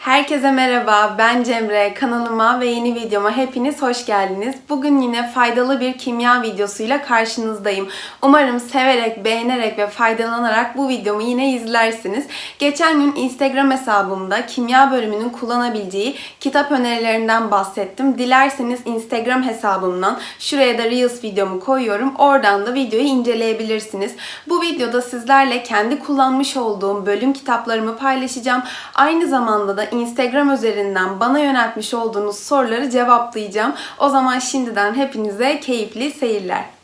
Herkese merhaba, ben Cemre. Kanalıma ve yeni videoma hepiniz hoş geldiniz. Bugün yine faydalı bir kimya videosuyla karşınızdayım. Umarım severek, beğenerek ve faydalanarak bu videomu yine izlersiniz. Geçen gün Instagram hesabımda kimya bölümünün kullanabileceği kitap önerilerinden bahsettim. Dilerseniz Instagram hesabımdan şuraya da Reels videomu koyuyorum. Oradan da videoyu inceleyebilirsiniz. Bu videoda sizlerle kendi kullanmış olduğum bölüm kitaplarımı paylaşacağım. Aynı zamanda da Instagram üzerinden bana yöneltmiş olduğunuz soruları cevaplayacağım. O zaman şimdiden hepinize keyifli seyirler.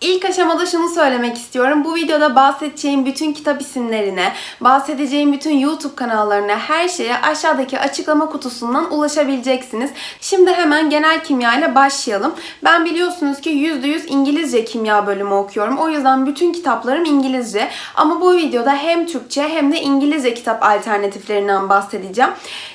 İlk aşamada şunu söylemek istiyorum. Bu videoda bahsedeceğim bütün kitap isimlerine, bahsedeceğim bütün YouTube kanallarına, her şeye aşağıdaki açıklama kutusundan ulaşabileceksiniz. Şimdi hemen genel kimya ile başlayalım. Ben biliyorsunuz ki %100 İngilizce kimya bölümü okuyorum. O yüzden bütün kitaplarım İngilizce. Ama bu videoda hem Türkçe hem de İngilizce kitap alternatiflerinden bahsedeceğim.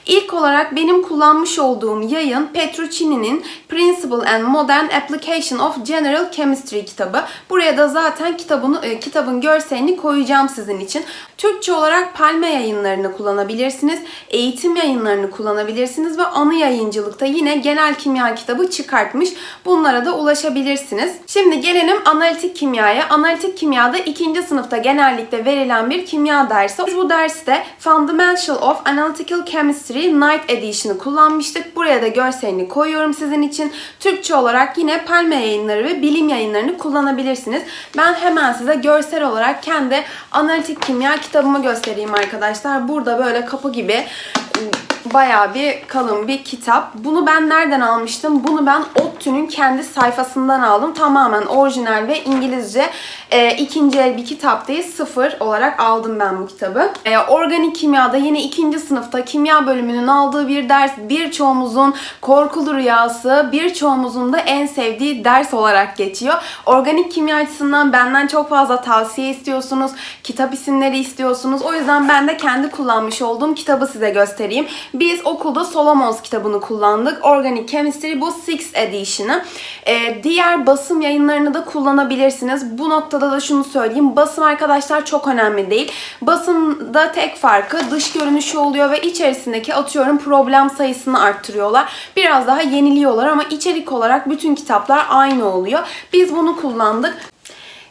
İlk olarak benim kullanmış olduğum yayın Petruccini'nin Principle and Modern Application of General Chemistry kitabı. Buraya da zaten kitabını e, kitabın görselini koyacağım sizin için. Türkçe olarak Palme yayınlarını kullanabilirsiniz. Eğitim yayınlarını kullanabilirsiniz ve anı yayıncılıkta yine genel kimya kitabı çıkartmış. Bunlara da ulaşabilirsiniz. Şimdi gelelim analitik kimyaya. Analitik kimyada ikinci sınıfta genellikle verilen bir kimya dersi. Biz bu derste Fundamental of Analytical Chemistry Night Edition'ı kullanmıştık. Buraya da görselini koyuyorum sizin için. Türkçe olarak yine Palme yayınları ve bilim yayınlarını kullanabilirsiniz. Ben hemen size görsel olarak kendi analitik kimya kitabımı göstereyim arkadaşlar. Burada böyle kapı gibi bayağı bir kalın bir kitap. Bunu ben nereden almıştım? Bunu ben ODTÜ'nün kendi sayfasından aldım. Tamamen orijinal ve İngilizce e, ikinci el bir kitap değil. Sıfır olarak aldım ben bu kitabı. E, organik kimyada yine ikinci sınıfta kimya bölümünün aldığı bir ders. Birçoğumuzun korkulu rüyası, birçoğumuzun da en sevdiği ders olarak geçiyor. Organik kimya açısından benden çok fazla tavsiye istiyorsunuz. Kitap isimleri istiyorsunuz. O yüzden ben de kendi kullanmış olduğum kitabı size göstereyim. Biz okulda Solomons kitabını kullandık. Organic Chemistry bu 6 edition'ı. Ee, diğer basım yayınlarını da kullanabilirsiniz. Bu noktada da şunu söyleyeyim. Basım arkadaşlar çok önemli değil. Basımda tek farkı dış görünüşü oluyor ve içerisindeki atıyorum problem sayısını arttırıyorlar. Biraz daha yeniliyorlar ama içerik olarak bütün kitaplar aynı oluyor. Biz bunu kullandık.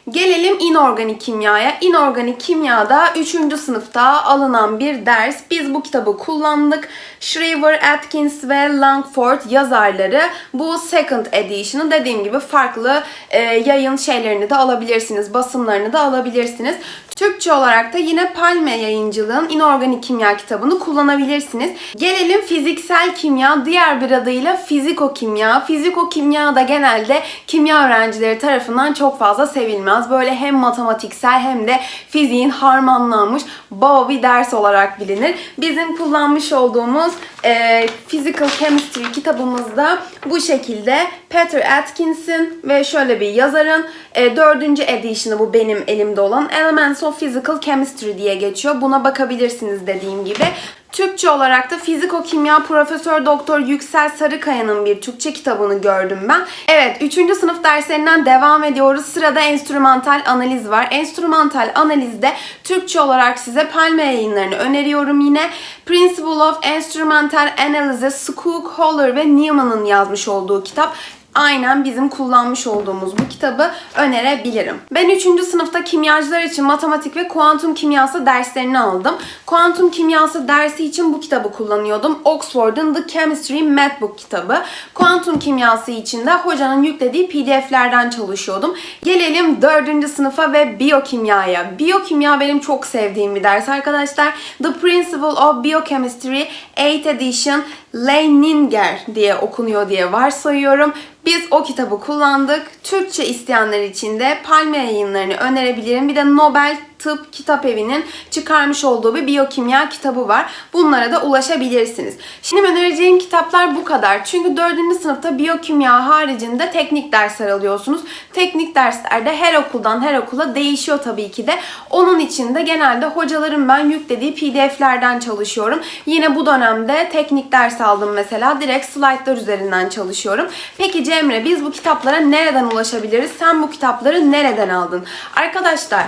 Gelelim inorganik kimyaya. İnorganik kimyada 3. sınıfta alınan bir ders. Biz bu kitabı kullandık. Shriver, Atkins ve Langford yazarları bu second edition'ı dediğim gibi farklı e, yayın şeylerini de alabilirsiniz. Basımlarını da alabilirsiniz. Türkçe olarak da yine Palme yayıncılığın inorganik kimya kitabını kullanabilirsiniz. Gelelim fiziksel kimya, diğer bir adıyla fizikokimya. Fizikokimya da genelde kimya öğrencileri tarafından çok fazla sevilmez. Böyle hem matematiksel hem de fiziğin harmanlanmış baba bir ders olarak bilinir. Bizim kullanmış olduğumuz e, Physical Chemistry kitabımızda bu şekilde Peter Atkinson ve şöyle bir yazarın e, dördüncü edition'ı bu benim elimde olan Elements of Physical Chemistry diye geçiyor. Buna bakabilirsiniz dediğim gibi. Türkçe olarak da Fiziko-Kimya Profesör Doktor Yüksel Sarıkaya'nın bir Türkçe kitabını gördüm ben. Evet, 3. sınıf derslerinden devam ediyoruz. Sırada enstrümantal analiz var. Enstrümantal analizde Türkçe olarak size Palme yayınlarını öneriyorum yine. Principle of Instrumental Analysis, Skoog, Holler ve Newman'ın yazmış olduğu kitap aynen bizim kullanmış olduğumuz bu kitabı önerebilirim. Ben 3. sınıfta kimyacılar için matematik ve kuantum kimyası derslerini aldım. Kuantum kimyası dersi için bu kitabı kullanıyordum. Oxford'un The Chemistry Mathbook kitabı. Kuantum kimyası için de hocanın yüklediği pdf'lerden çalışıyordum. Gelelim 4. sınıfa ve biyokimyaya. Biyokimya benim çok sevdiğim bir ders arkadaşlar. The Principle of Biochemistry 8th Edition Leininger diye okunuyor diye varsayıyorum. Biz o kitabı kullandık. Türkçe isteyenler için de Palme yayınlarını önerebilirim. Bir de Nobel Tıp Kitap Evi'nin çıkarmış olduğu bir biyokimya kitabı var. Bunlara da ulaşabilirsiniz. Şimdi önereceğim kitaplar bu kadar. Çünkü 4. sınıfta biyokimya haricinde teknik dersler alıyorsunuz. Teknik derslerde her okuldan her okula değişiyor tabii ki de. Onun için de genelde hocaların ben yüklediği pdf'lerden çalışıyorum. Yine bu dönemde teknik ders aldım mesela. Direkt slaytlar üzerinden çalışıyorum. Peki Cemre biz bu kitaplara nereden ulaşabiliriz? Sen bu kitapları nereden aldın? Arkadaşlar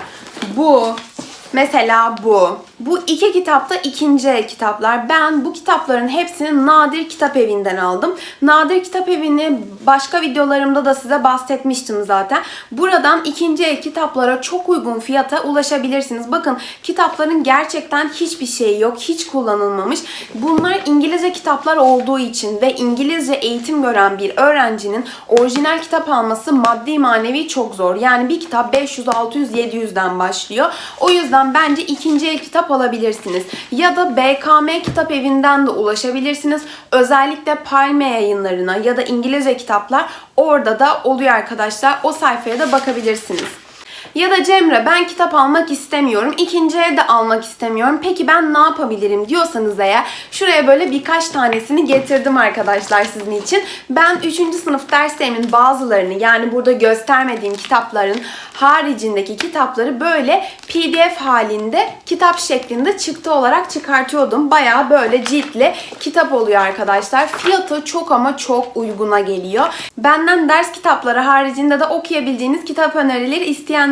bu, mesela bu, Bu iki kitap da ikinci el kitaplar. Ben bu kitapların hepsini Nadir Kitap Evi'nden aldım. Nadir Kitap Evi'ni başka videolarımda da size bahsetmiştim zaten. Buradan ikinci el kitaplara çok uygun fiyata ulaşabilirsiniz. Bakın kitapların gerçekten hiçbir şeyi yok. Hiç kullanılmamış. Bunlar İngilizce kitaplar olduğu için ve İngilizce eğitim gören bir öğrencinin orijinal kitap alması maddi manevi çok zor. Yani bir kitap 500, 600, 700'den başlıyor. O yüzden bence ikinci el kitap alabilirsiniz. Ya da BKM Kitap Evi'nden de ulaşabilirsiniz. Özellikle Palme yayınlarına ya da İngilizce kitaplar orada da oluyor arkadaşlar. O sayfaya da bakabilirsiniz. Ya da Cemre ben kitap almak istemiyorum. ikinci de almak istemiyorum. Peki ben ne yapabilirim diyorsanız eğer şuraya böyle birkaç tanesini getirdim arkadaşlar sizin için. Ben 3. sınıf derslerimin bazılarını yani burada göstermediğim kitapların haricindeki kitapları böyle pdf halinde kitap şeklinde çıktı olarak çıkartıyordum. Baya böyle ciltli kitap oluyor arkadaşlar. Fiyatı çok ama çok uyguna geliyor. Benden ders kitapları haricinde de okuyabildiğiniz kitap önerileri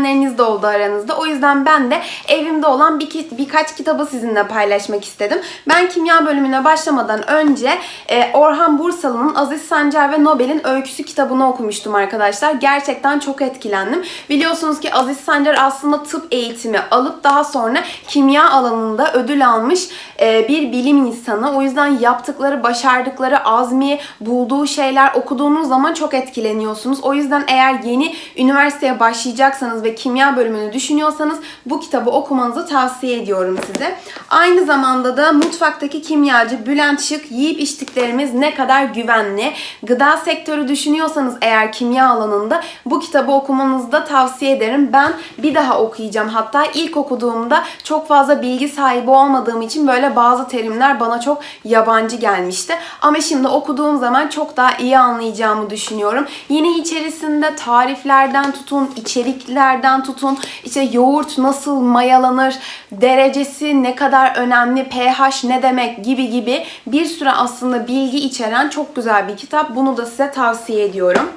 isteyenleriniz de oldu aranızda. O yüzden ben de evimde olan bir, birkaç kitabı sizinle paylaşmak istedim. Ben kimya bölümüne başlamadan önce e, Orhan Bursalı'nın Aziz Sancar ve Nobel'in Öyküsü kitabını okumuştum arkadaşlar. Gerçekten çok etkilendim. Biliyorsunuz ki Aziz Sancar aslında tıp eğitimi alıp daha sonra kimya alanında ödül almış e, bir bilim insanı. O yüzden yaptıkları, başardıkları, azmi, bulduğu şeyler okuduğunuz zaman çok etkileniyorsunuz. O yüzden eğer yeni üniversiteye başlayacaksanız ve kimya bölümünü düşünüyorsanız bu kitabı okumanızı tavsiye ediyorum size. Aynı zamanda da mutfaktaki kimyacı Bülent Şık yiyip içtiklerimiz ne kadar güvenli. Gıda sektörü düşünüyorsanız eğer kimya alanında bu kitabı okumanızı da tavsiye ederim. Ben bir daha okuyacağım. Hatta ilk okuduğumda çok fazla bilgi sahibi olmadığım için böyle bazı terimler bana çok yabancı gelmişti. Ama şimdi okuduğum zaman çok daha iyi anlayacağımı düşünüyorum. Yine içerisinde tariflerden tutun, içeriklerden tutun, işte yoğurt nasıl mayalanır, derecesi ne kadar önemli, pH ne demek gibi gibi bir sürü aslında bilgi içeren çok güzel bir kitap. Bunu da size tavsiye ediyorum.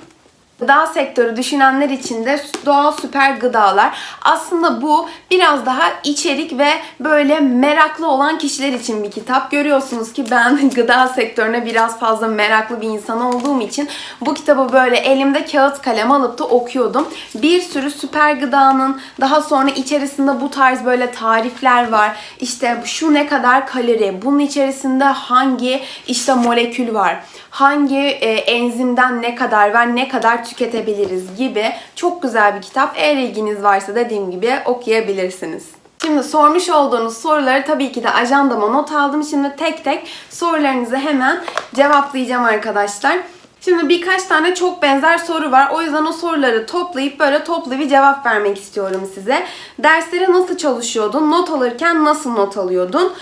Gıda sektörü düşünenler için de doğal süper gıdalar. Aslında bu biraz daha içerik ve böyle meraklı olan kişiler için bir kitap. Görüyorsunuz ki ben gıda sektörüne biraz fazla meraklı bir insan olduğum için bu kitabı böyle elimde kağıt kalem alıp da okuyordum. Bir sürü süper gıdanın daha sonra içerisinde bu tarz böyle tarifler var. İşte şu ne kadar kalori, bunun içerisinde hangi işte molekül var, hangi e, enzimden ne kadar ve ne kadar tüketebiliriz gibi çok güzel bir kitap. Eğer ilginiz varsa dediğim gibi okuyabilirsiniz. Şimdi sormuş olduğunuz soruları tabii ki de ajandama not aldım. Şimdi tek tek sorularınızı hemen cevaplayacağım arkadaşlar. Şimdi birkaç tane çok benzer soru var. O yüzden o soruları toplayıp böyle toplu bir cevap vermek istiyorum size. Derslere nasıl çalışıyordun? Not alırken nasıl not alıyordun?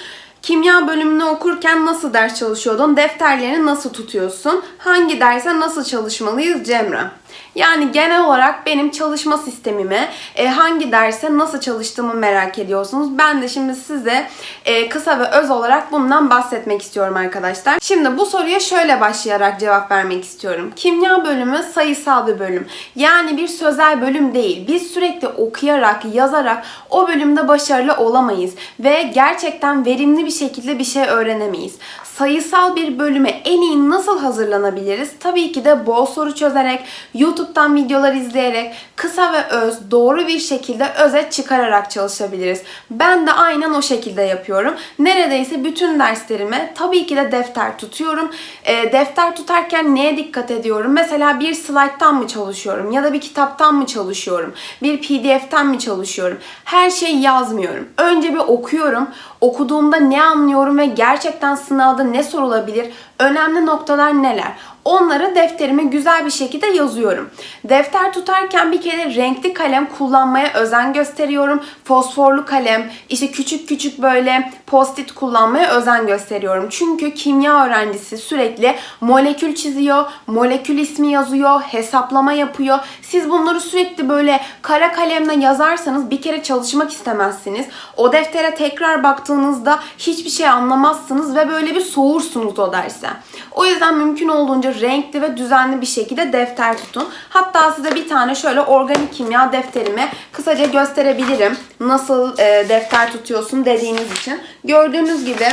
Kimya bölümünü okurken nasıl ders çalışıyordun? Defterlerini nasıl tutuyorsun? Hangi derse nasıl çalışmalıyız Cemre? Yani genel olarak benim çalışma sistemimi, e, hangi derse nasıl çalıştığımı merak ediyorsunuz. Ben de şimdi size e, kısa ve öz olarak bundan bahsetmek istiyorum arkadaşlar. Şimdi bu soruya şöyle başlayarak cevap vermek istiyorum. Kimya bölümü sayısal bir bölüm. Yani bir sözel bölüm değil. Biz sürekli okuyarak, yazarak o bölümde başarılı olamayız ve gerçekten verimli bir şekilde bir şey öğrenemeyiz. Sayısal bir bölüme en iyi nasıl hazırlanabiliriz? Tabii ki de bol soru çözerek, YouTube'dan videolar izleyerek, kısa ve öz, doğru bir şekilde özet çıkararak çalışabiliriz. Ben de aynen o şekilde yapıyorum. Neredeyse bütün derslerime tabii ki de defter tutuyorum. E, defter tutarken neye dikkat ediyorum? Mesela bir slayttan mı çalışıyorum? Ya da bir kitaptan mı çalışıyorum? Bir pdf'ten mi çalışıyorum? Her şeyi yazmıyorum. Önce bir okuyorum. Okuduğumda ne anlıyorum ve gerçekten sınavda ne sorulabilir? Önemli noktalar neler? Onları defterime güzel bir şekilde yazıyorum. Defter tutarken bir kere renkli kalem kullanmaya özen gösteriyorum. Fosforlu kalem, işte küçük küçük böyle post-it kullanmaya özen gösteriyorum. Çünkü kimya öğrencisi sürekli molekül çiziyor, molekül ismi yazıyor, hesaplama yapıyor. Siz bunları sürekli böyle kara kalemle yazarsanız bir kere çalışmak istemezsiniz. O deftere tekrar baktığınızda hiçbir şey anlamazsınız ve böyle bir soğursunuz o derse. O yüzden mümkün olduğunca renkli ve düzenli bir şekilde defter tutun. Hatta size bir tane şöyle organik kimya defterimi kısaca gösterebilirim. Nasıl e, defter tutuyorsun dediğiniz için. Gördüğünüz gibi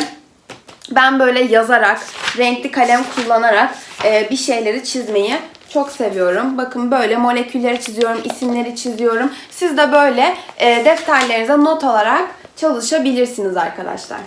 ben böyle yazarak, renkli kalem kullanarak e, bir şeyleri çizmeyi çok seviyorum. Bakın böyle molekülleri çiziyorum, isimleri çiziyorum. Siz de böyle e, defterlerinize not alarak çalışabilirsiniz arkadaşlar.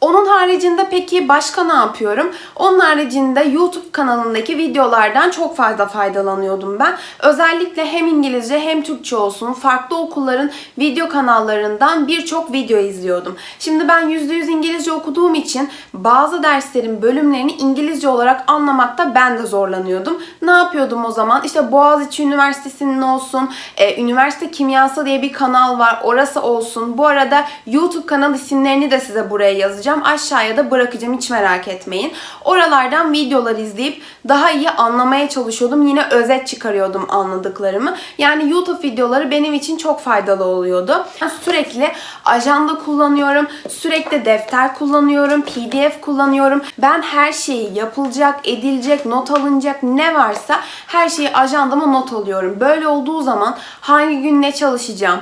Onun haricinde peki başka ne yapıyorum? Onun haricinde YouTube kanalındaki videolardan çok fazla faydalanıyordum ben. Özellikle hem İngilizce hem Türkçe olsun farklı okulların video kanallarından birçok video izliyordum. Şimdi ben %100 İngilizce okuduğum için bazı derslerin bölümlerini İngilizce olarak anlamakta ben de zorlanıyordum. Ne yapıyordum o zaman? İşte Boğaziçi Üniversitesi'nin olsun, e, Üniversite Kimyası diye bir kanal var. Orası olsun. Bu arada YouTube kanal isimlerini de size buraya yazacağım. Aşağıya da bırakacağım hiç merak etmeyin. Oralardan videolar izleyip daha iyi anlamaya çalışıyordum. Yine özet çıkarıyordum anladıklarımı. Yani YouTube videoları benim için çok faydalı oluyordu. Ben sürekli ajanda kullanıyorum. Sürekli defter kullanıyorum. PDF kullanıyorum. Ben her şeyi yapılacak, edilecek, not alınacak ne varsa her şeyi ajandama not alıyorum. Böyle olduğu zaman hangi gün ne çalışacağım,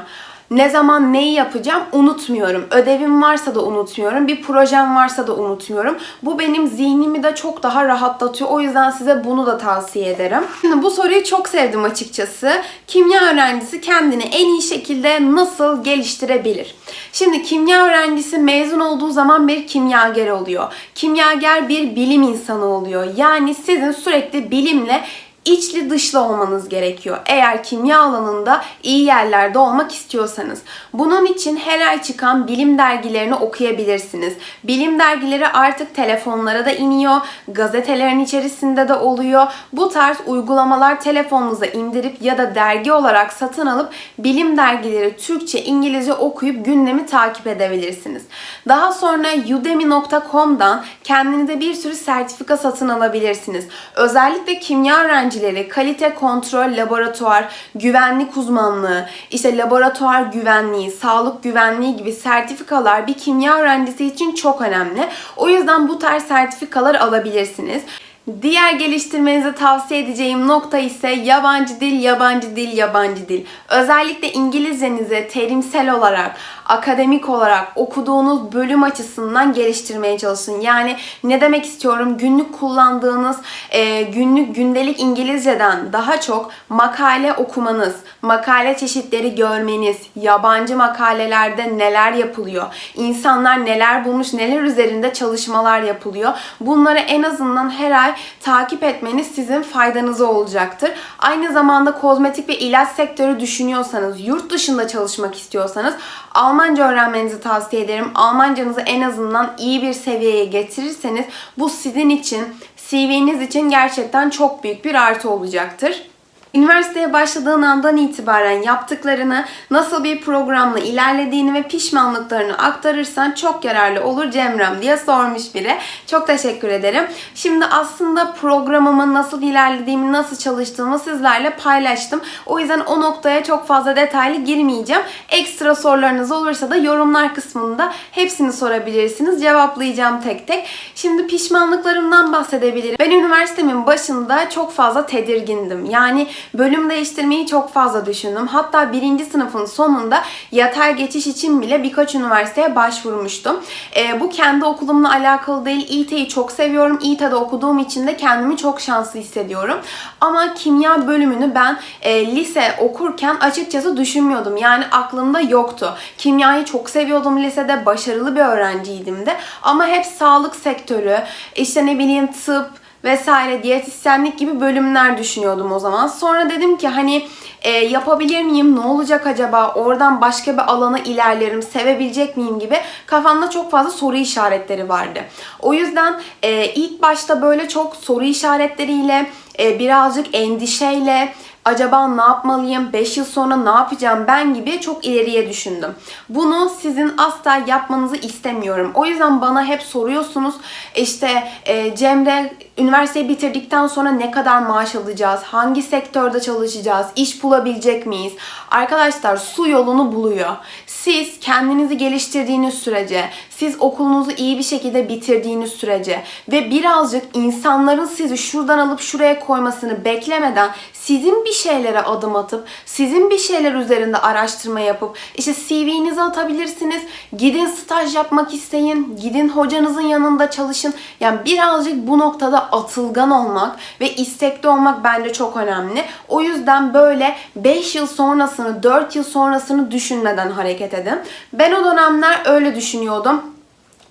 ne zaman neyi yapacağım unutmuyorum. Ödevim varsa da unutmuyorum. Bir projem varsa da unutmuyorum. Bu benim zihnimi de çok daha rahatlatıyor. O yüzden size bunu da tavsiye ederim. Şimdi bu soruyu çok sevdim açıkçası. Kimya öğrencisi kendini en iyi şekilde nasıl geliştirebilir? Şimdi kimya öğrencisi mezun olduğu zaman bir kimyager oluyor. Kimyager bir bilim insanı oluyor. Yani sizin sürekli bilimle içli dışlı olmanız gerekiyor. Eğer kimya alanında iyi yerlerde olmak istiyorsanız. Bunun için her ay çıkan bilim dergilerini okuyabilirsiniz. Bilim dergileri artık telefonlara da iniyor. Gazetelerin içerisinde de oluyor. Bu tarz uygulamalar telefonunuza indirip ya da dergi olarak satın alıp bilim dergileri Türkçe, İngilizce okuyup gündemi takip edebilirsiniz. Daha sonra udemy.com'dan kendinize bir sürü sertifika satın alabilirsiniz. Özellikle kimya öğrencileri kalite kontrol laboratuvar, güvenlik uzmanlığı, işte laboratuvar güvenliği, sağlık güvenliği gibi sertifikalar bir kimya öğrencisi için çok önemli. O yüzden bu tarz sertifikalar alabilirsiniz. Diğer geliştirmenizi tavsiye edeceğim nokta ise yabancı dil, yabancı dil, yabancı dil. Özellikle İngilizcenizi terimsel olarak, akademik olarak okuduğunuz bölüm açısından geliştirmeye çalışın. Yani ne demek istiyorum? Günlük kullandığınız e, günlük gündelik İngilizceden daha çok makale okumanız, makale çeşitleri görmeniz, yabancı makalelerde neler yapılıyor, insanlar neler bulmuş, neler üzerinde çalışmalar yapılıyor. Bunları en azından her ay takip etmeniz sizin faydanıza olacaktır. Aynı zamanda kozmetik ve ilaç sektörü düşünüyorsanız, yurt dışında çalışmak istiyorsanız Almanca öğrenmenizi tavsiye ederim. Almancanızı en azından iyi bir seviyeye getirirseniz bu sizin için, CV'niz için gerçekten çok büyük bir artı olacaktır. Üniversiteye başladığın andan itibaren yaptıklarını, nasıl bir programla ilerlediğini ve pişmanlıklarını aktarırsan çok yararlı olur Cemrem diye sormuş biri. Çok teşekkür ederim. Şimdi aslında programımın nasıl ilerlediğimi, nasıl çalıştığımı sizlerle paylaştım. O yüzden o noktaya çok fazla detaylı girmeyeceğim. Ekstra sorularınız olursa da yorumlar kısmında hepsini sorabilirsiniz. Cevaplayacağım tek tek. Şimdi pişmanlıklarımdan bahsedebilirim. Ben üniversitemin başında çok fazla tedirgindim. Yani bölüm değiştirmeyi çok fazla düşündüm. Hatta birinci sınıfın sonunda yatay geçiş için bile birkaç üniversiteye başvurmuştum. E, bu kendi okulumla alakalı değil. İT'yi çok seviyorum. İT'de okuduğum için de kendimi çok şanslı hissediyorum. Ama kimya bölümünü ben e, lise okurken açıkçası düşünmüyordum. Yani aklımda yoktu. Kimyayı çok seviyordum lisede. Başarılı bir öğrenciydim de. Ama hep sağlık sektörü, işte ne bileyim tıp, vesaire diyetisyenlik gibi bölümler düşünüyordum o zaman. Sonra dedim ki hani e, yapabilir miyim? Ne olacak acaba? Oradan başka bir alana ilerlerim. Sevebilecek miyim gibi kafamda çok fazla soru işaretleri vardı. O yüzden e, ilk başta böyle çok soru işaretleriyle e, birazcık endişeyle acaba ne yapmalıyım, 5 yıl sonra ne yapacağım ben gibi çok ileriye düşündüm. Bunu sizin asla yapmanızı istemiyorum. O yüzden bana hep soruyorsunuz işte e, Cemre üniversiteyi bitirdikten sonra ne kadar maaş alacağız, hangi sektörde çalışacağız, iş bulabilecek miyiz? Arkadaşlar su yolunu buluyor. Siz kendinizi geliştirdiğiniz sürece, siz okulunuzu iyi bir şekilde bitirdiğiniz sürece ve birazcık insanların sizi şuradan alıp şuraya koymasını beklemeden sizin bir şeylere adım atıp sizin bir şeyler üzerinde araştırma yapıp işte CV'nizi atabilirsiniz. Gidin staj yapmak isteyin. Gidin hocanızın yanında çalışın. Yani birazcık bu noktada atılgan olmak ve istekli olmak bence çok önemli. O yüzden böyle 5 yıl sonrasını, 4 yıl sonrasını düşünmeden hareket edin. Ben o dönemler öyle düşünüyordum.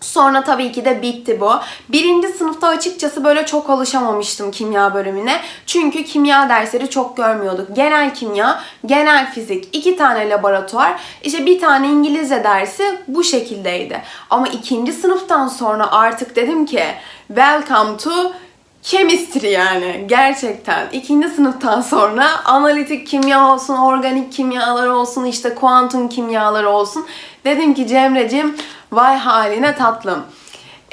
Sonra tabii ki de bitti bu. Birinci sınıfta açıkçası böyle çok alışamamıştım kimya bölümüne. Çünkü kimya dersleri çok görmüyorduk. Genel kimya, genel fizik, iki tane laboratuvar, işte bir tane İngilizce dersi bu şekildeydi. Ama ikinci sınıftan sonra artık dedim ki welcome to Chemistry yani gerçekten. ikinci sınıftan sonra analitik kimya olsun, organik kimyalar olsun, işte kuantum kimyalar olsun. Dedim ki Cemre'cim vay haline tatlım.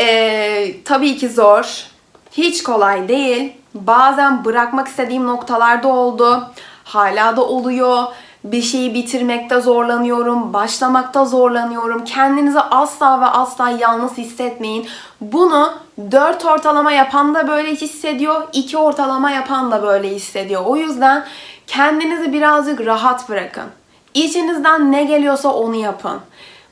Ee, tabii ki zor. Hiç kolay değil. Bazen bırakmak istediğim noktalarda oldu. Hala da oluyor. Bir şeyi bitirmekte zorlanıyorum, başlamakta zorlanıyorum. Kendinizi asla ve asla yalnız hissetmeyin. Bunu 4 ortalama yapan da böyle hissediyor, 2 ortalama yapan da böyle hissediyor. O yüzden kendinizi birazcık rahat bırakın. İçinizden ne geliyorsa onu yapın.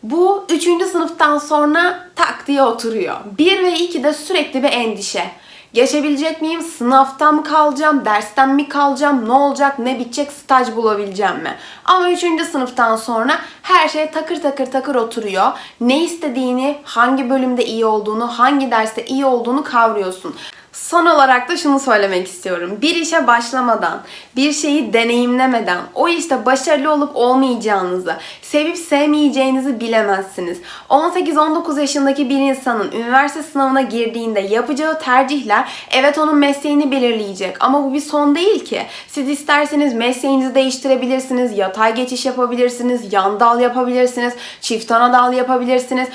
Bu 3. sınıftan sonra tak diye oturuyor. 1 ve 2'de sürekli bir endişe. Geçebilecek miyim? Sınavtan mı kalacağım? Dersten mi kalacağım? Ne olacak? Ne bitecek? Staj bulabileceğim mi? Ama 3. sınıftan sonra her şey takır takır takır oturuyor. Ne istediğini, hangi bölümde iyi olduğunu, hangi derste iyi olduğunu kavruyorsun. Son olarak da şunu söylemek istiyorum. Bir işe başlamadan, bir şeyi deneyimlemeden, o işte başarılı olup olmayacağınızı, sevip sevmeyeceğinizi bilemezsiniz. 18-19 yaşındaki bir insanın üniversite sınavına girdiğinde yapacağı tercihler evet onun mesleğini belirleyecek. Ama bu bir son değil ki. Siz isterseniz mesleğinizi değiştirebilirsiniz, yatay geçiş yapabilirsiniz, yan dal yapabilirsiniz, çift ana dal yapabilirsiniz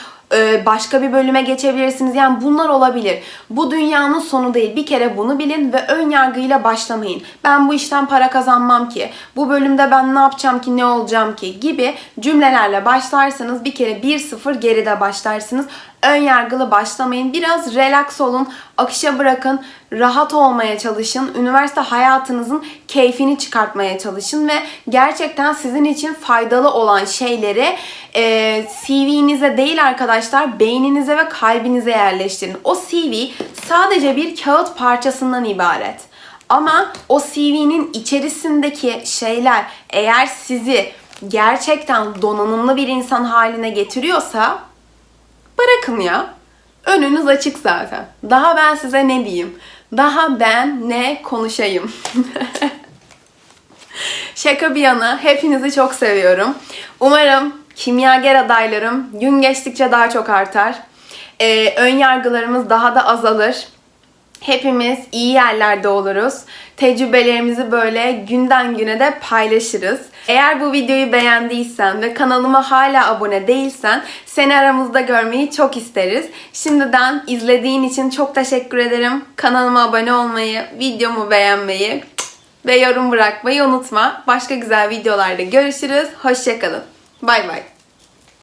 başka bir bölüme geçebilirsiniz. Yani bunlar olabilir. Bu dünyanın sonu değil. Bir kere bunu bilin ve ön yargıyla başlamayın. Ben bu işten para kazanmam ki. Bu bölümde ben ne yapacağım ki, ne olacağım ki gibi cümlelerle başlarsanız bir kere 1-0 geride başlarsınız. Ön yargılı başlamayın. Biraz relax olun. Akışa bırakın. Rahat olmaya çalışın. Üniversite hayatınızın keyfini çıkartmaya çalışın ve gerçekten sizin için faydalı olan şeyleri e, CV'nize değil arkadaşlar beyninize ve kalbinize yerleştirin. O CV sadece bir kağıt parçasından ibaret. Ama o CV'nin içerisindeki şeyler eğer sizi gerçekten donanımlı bir insan haline getiriyorsa bırakın ya. Önünüz açık zaten. Daha ben size ne diyeyim? Daha ben ne konuşayım? Şaka bir yana hepinizi çok seviyorum. Umarım kimyager adaylarım gün geçtikçe daha çok artar. Ee, ön yargılarımız daha da azalır. Hepimiz iyi yerlerde oluruz. Tecrübelerimizi böyle günden güne de paylaşırız. Eğer bu videoyu beğendiysen ve kanalıma hala abone değilsen seni aramızda görmeyi çok isteriz. Şimdiden izlediğin için çok teşekkür ederim. Kanalıma abone olmayı, videomu beğenmeyi ve yorum bırakmayı unutma. Başka güzel videolarda görüşürüz. Hoşçakalın. Bay bay.